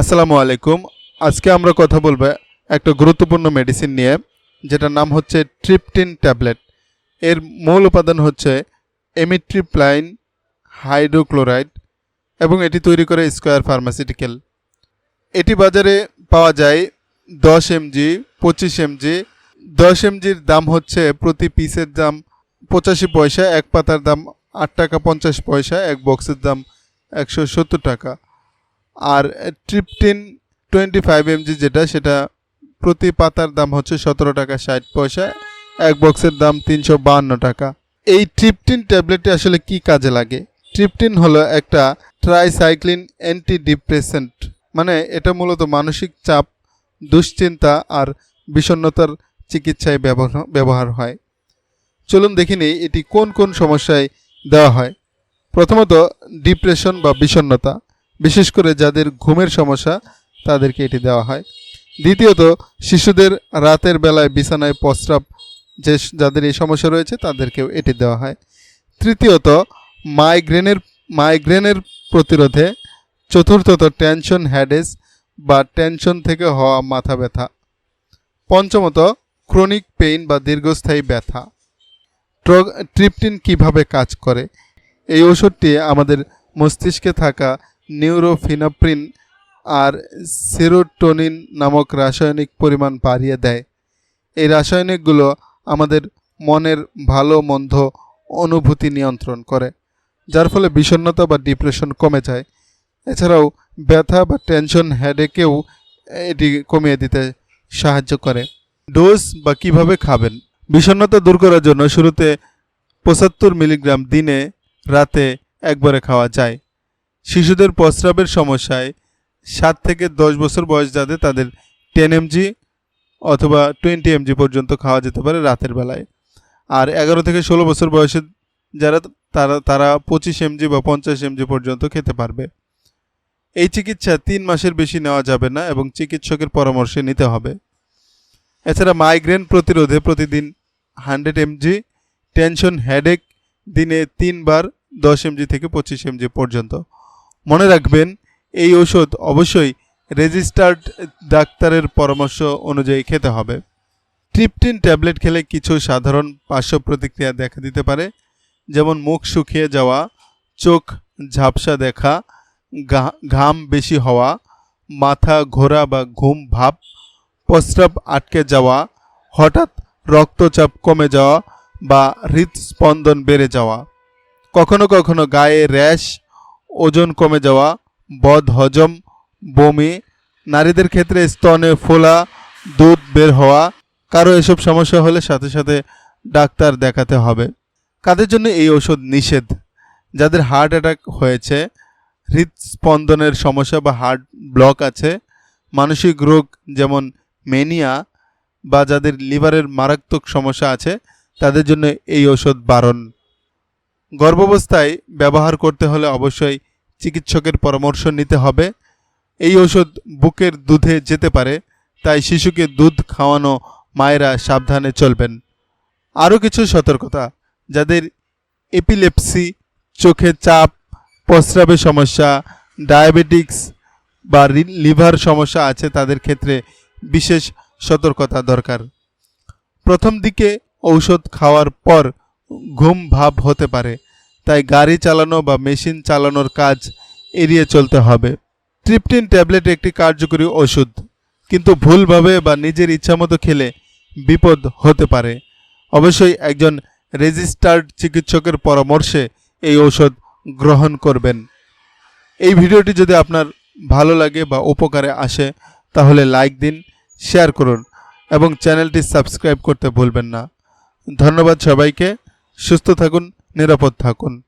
আসসালামু আলাইকুম। আজকে আমরা কথা বলব একটা গুরুত্বপূর্ণ মেডিসিন নিয়ে, যেটার নাম হচ্ছে ট্রিপটিন ট্যাবলেট এর মূল উপাদান হচ্ছে এমিট্রিপ্লাইন হাইড্রোক্লোরাইড এবং এটি তৈরি করে স্কোয়ার ফার্মাসিউটিক্যাল এটি বাজারে পাওয়া যায় দশ এমজি, পঁচিশ এমজি। দশ এমজির দাম হচ্ছে প্রতি পিসের দাম পঁচাশি পয়সা, এক পাতার দাম আট টাকা পঞ্চাশ পয়সা, এক বক্সের দাম একশো সত্তর টাকা। আর ট্রিপটিন টোয়েন্টি ফাইভ এমজি যেটা, সেটা প্রতি পাতার দাম হচ্ছে সতেরো টাকা ষাট পয়সা, এক বক্সের দাম তিনশো বাহান্ন টাকা। এই ট্রিপটিন ট্যাবলেটটি আসলে কি কাজে লাগে? ট্রিপটিন হলো একটা ট্রাইসাইক্লিন অ্যান্টি ডিপ্রেসেন্ট মানে এটা মূলত মানসিক চাপ, দুশ্চিন্তা আর বিষণ্ণতার চিকিৎসায় ব্যবহার হয়। চলুন দেখে নিই এটি কোন কোন সমস্যায় দেওয়া হয়। প্রথমত ডিপ্রেশন বা বিষণ্ণতা। বিশেষ করে যাদের ঘুমের সমস্যা, তাদেরকে এটি দেওয়া হয়। দ্বিতীয়ত, শিশুদের রাতের বেলায় বিছানায় প্রস্রাব যে যাদের এই সমস্যা রয়েছে, তাদেরকেও এটি দেওয়া হয়। তৃতীয়ত, মাইগ্রেনের মাইগ্রেনের প্রতিরোধে চতুর্থত টেনশন হ্যাডেস বা টেনশন থেকে হওয়া মাথা ব্যথা। পঞ্চমত, ক্রনিক পেইন বা দীর্ঘস্থায়ী ব্যথা। ট্র- ট্রিপটিন কীভাবে কাজ করে? এই ওষুধটি আমাদের মস্তিষ্কে থাকা নিউরোফিনাপ্রিন আর সেরোটোনিন নামক রাসায়নিক পরিমাণ বাড়িয়ে দেয়। এই রাসায়নিকগুলো আমাদের মনের ভালো, মন্দ অনুভূতি নিয়ন্ত্রণ করে, যার ফলে বিষণ্ণতা বা ডিপ্রেশন কমে যায়। এছাড়াও ব্যথা বা টেনশন, হেডেকেও এটি কমিয়ে দিতে সাহায্য করে। ডোজ বা কীভাবে খাবেন? বিষণ্ণতা দূর করার জন্য শুরুতে পঁচাত্তর মিলিগ্রাম দিনে রাতে একবারে খাওয়া যায়। শিশুদের প্রস্রাবের সমস্যায় সাত থেকে দশ বছর বয়স যাদের, তাদের টেন এমজি অথবা টোয়েন্টি এমজি পর্যন্ত খাওয়া যেতে পারে রাতের বেলায়। আর এগারো থেকে ষোলো বছর বয়সের যারা, তারা তারা পঁচিশ এমজি বা পঞ্চাশ এমজি পর্যন্ত খেতে পারবে। এই চিকিৎসা তিন মাসের বেশি নেওয়া যাবে না এবং চিকিৎসকের পরামর্শে নিতে হবে। এছাড়া মাইগ্রেন প্রতিরোধে প্রতিদিন হান্ড্রেড এমজি, টেনশন, হেডেক দিনে তিনবার দশ এমজি থেকে পঁচিশ এমজি পর্যন্ত। মনে রাখবেন, এই ওষুধ অবশ্যই রেজিস্টার্ড ডাক্তারের পরামর্শ অনুযায়ী খেতে হবে। ট্রিপটিন ট্যাবলেট খেলে কিছু সাধারণ পার্শ্ব প্রতিক্রিয়া দেখা দিতে পারে, যেমন মুখ শুকিয়ে যাওয়া, চোখ ঝাপসা দেখা ঘাম বেশি হওয়া, মাথা ঘোরা বা ঘুম ভাব, প্রস্রাব আটকে যাওয়া, হঠাৎ রক্তচাপ কমে যাওয়া বা হৃদস্পন্দন বেড়ে যাওয়া। কখনো কখনো গায়ে র্যাশ ওজন কমে যাওয়া, বদ হজম, বমি, নারীদের ক্ষেত্রে স্তনে ফোলা, দুধ বের হওয়া, কারও এসব সমস্যা হলে সাথে সাথে ডাক্তার দেখাতে হবে। কাদের জন্য এই ওষুধ নিষেধ? যাদের হার্ট অ্যাটাক হয়েছে, হৃদস্পন্দনের সমস্যা বা হার্ট ব্লক আছে, মানসিক রোগ যেমন মেনিয়া বা যাদের লিভারের মারাত্মক সমস্যা আছে, তাদের জন্য এই ওষুধ বারণ। গর্ভাবস্থায় ব্যবহার করতে হলে অবশ্যই চিকিৎসকের পরামর্শ নিতে হবে। এই ওষুধ বুকের দুধে যেতে পারে, তাই শিশুকে দুধ খাওয়ানো মায়েরা সাবধানে চলবেন। আরও কিছু সতর্কতা, যাদের এপিলেপসি চোখে চাপ, প্রস্রাবের সমস্যা ডায়াবেটিক্স বা লিভার সমস্যা আছে, তাদের ক্ষেত্রে বিশেষ সতর্কতা দরকার। প্রথম দিকে ঔষধ খাওয়ার পর ঘুম ভাব হতে পারে। তাই গাড়ি চালানো বা মেশিন চালানোর কাজ এড়িয়ে চলতে হবে। ট্রিপটিন ট্যাবলেট একটি কার্যকরী ওষুধ, কিন্তু ভুলভাবে বা নিজের ইচ্ছামতো খেলে বিপদ হতে পারে। অবশ্যই একজন রেজিস্টার্ড চিকিৎসকের পরামর্শে এই ঔষধ গ্রহণ করবেন। এই ভিডিওটি যদি আপনার ভালো লাগে বা উপকারে আসে, তাহলে লাইক দিন, শেয়ার করুন এবং চ্যানেলটি সাবস্ক্রাইব করতে ভুলবেন না। ধন্যবাদ সবাইকে। সুস্থ থাকুন নিরাপদ থাকুন।